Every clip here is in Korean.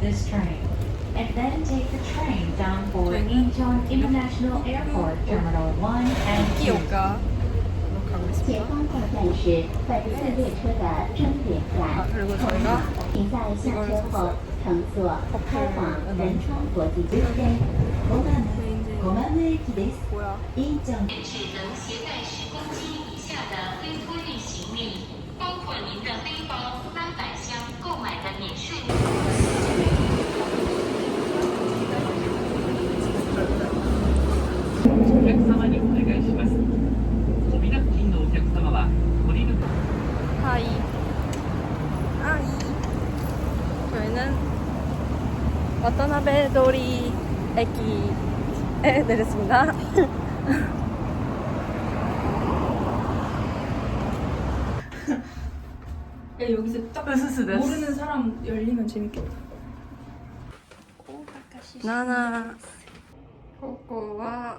this train and then take the train down for Incheon International Airport Terminal 1 and 2. 前方到站时，本次列车的终点站通往，请在下车后乘坐开往仁川国际机场。5番5番駅です。インチョン。只能携带10公斤以下的微托运行李，包括您的背包、拉板箱购买的。 하이 하이 저희는 와타나베 도리 에키에 내렸습니다. 야 여기서 딱 네, 네. 모르는 사람 열리면 재밌겠다. 나나. 코코와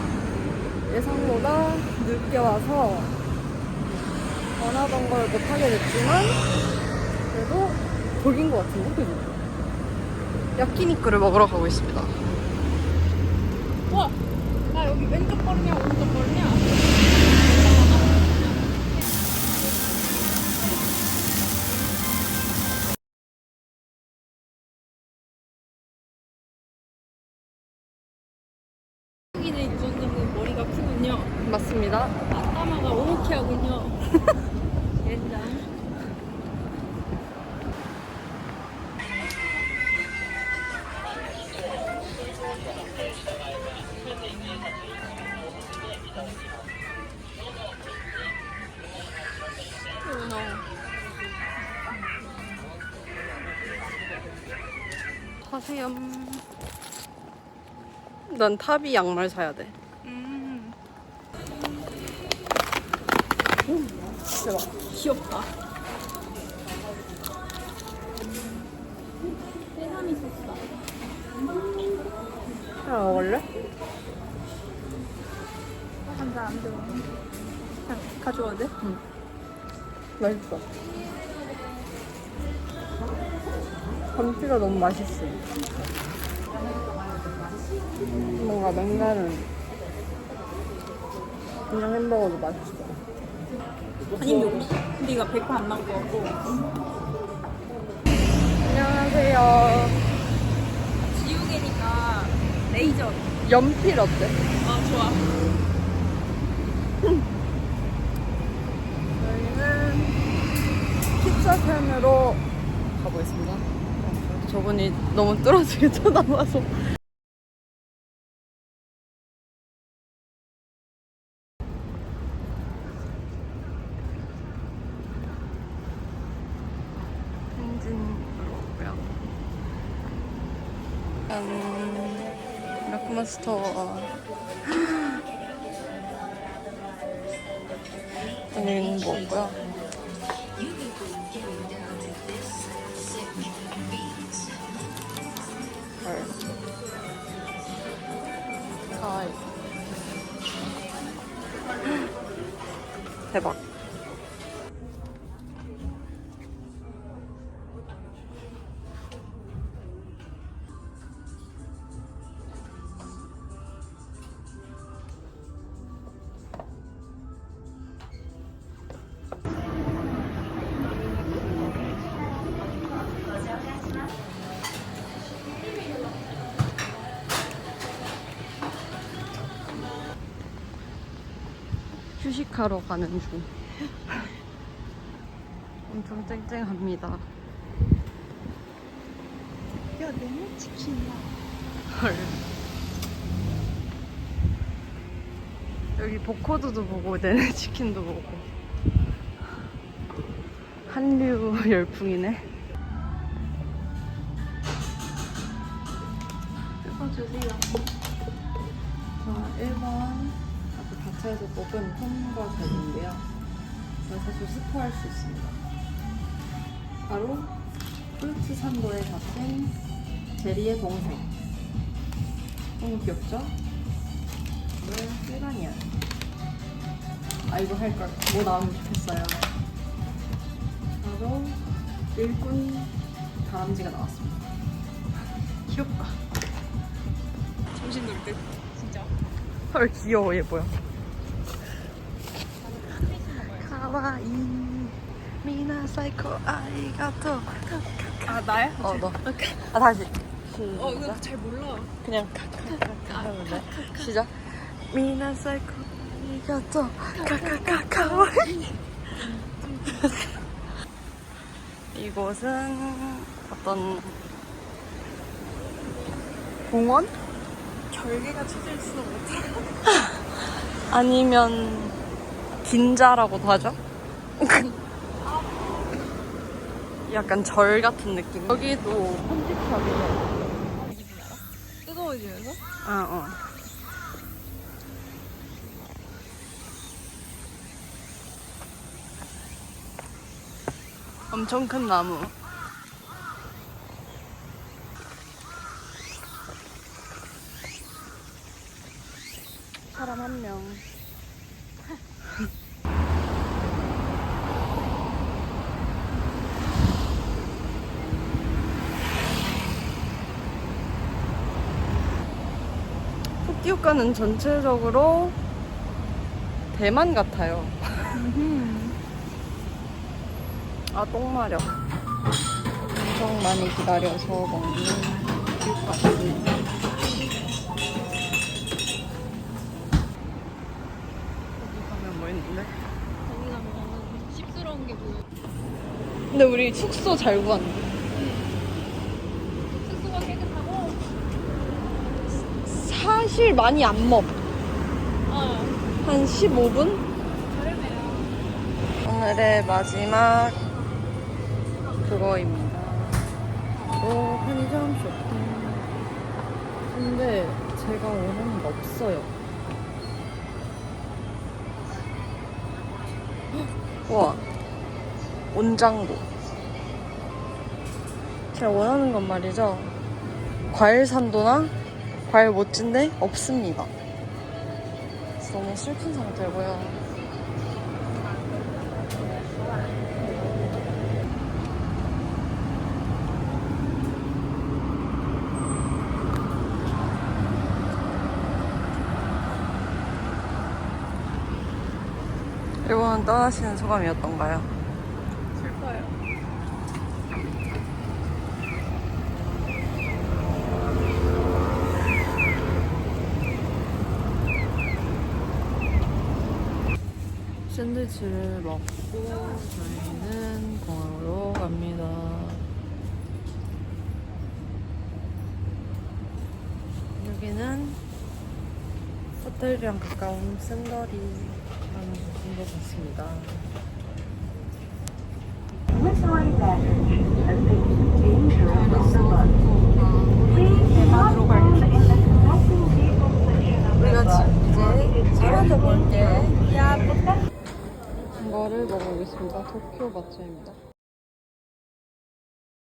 예상보다 늦게 와서 원하던 걸 못하게 됐지만 그래도 독인 것 같은데? 그죠? 야키니쿠를 먹으러 가고 있습니다. 와, 나 여기 왼쪽 걸으냐 오른쪽 걸으냐? 사세요. 난 탑이 양말 사야 돼. 음, 대박. 귀엽다. 세상이 좋다. 하나 먹을래? 감사 안 돼. 그냥 가져와도 돼? 맛있어. 감튀가 너무 맛있어. 뭔가 맥날은 그냥 햄버거도 맛있어. 아니면 여기. 근데 이거 100%안 나올 것 같고. 안녕하세요. 지우개니까 레이저. 연필 어때? 아, 좋아. 저희는 피자편으로 가보겠습니다. 저분이 너무 뚫어지게 쳐다봐서. 엔진으로 오고요. 짠. 라크마스터. 여기는 뭐고요? 대박. 휴식하러 가는 중. 엄청 쨍쨍합니다. 야, 너무 치킨이야. 헐. 여기 보코드도 보고 내내 치킨도 보고. 한류 열풍이네. 자, 1번 아까 가차에서 뽑은 홈과 별인데요. 제가 사실 스포할 수 있습니다. 바로 프루트 산도에 잡힌 제리의 동생. 너무 귀엽죠? 이건 실반이야. 아 이거 할걸. 뭐 나오면 좋겠어요. 바로 일꾼 다람쥐가 나왔습니다. 귀엽다. 정신 놀 듯. 진짜. 헐 귀여워 얘 뭐야? 카 와이 미나 사이코 아이가토. 아 나야? 어 너. 아 다시. 어 이거 잘 몰라. 그냥 카카카카 하면 돼. 시작. 미나 사이코 아이가토 카카카 카와이. 이곳은 어떤 공원? 결계가 못해. 아니면 긴자라고도 하죠? 약간 절 같은 느낌. 여기도 편집샵이에요. 뜨거워지면서? 아, 어. 엄청 큰 나무. 사람 한 명. 후쿠오카는 전체적으로 대만 같아요. 아, 똥 마려. 엄청 많이 기다려서 먹는 뷰까지. 여기 가면 뭐 있는데? 거기 가면 씹스러운 게 보여. 근데 우리 숙소 잘 구한다. 숙소가 깨끗하고. 사실 많이 안 먹. 어. 한 15분? 오늘의 마지막 그거입니다. 오, 편의점 쇼핑. 근데 제가 원하는 거 없어요. 헉, 우와. 온장고. 제가 원하는 건 말이죠. 과일 산도나 과일 모찌인데 없습니다. 너무 슬픈 상태고요. 일본 떠나시는 소감이었던가요? 슬퍼요. 샌드위치를 먹고 저희는 공항으로 갑니다. 여기는 호텔이랑 가까운 샌더리라는 곳인 것 같습니다. 이거를 먹어보겠습니다. 도쿄 마차입니다.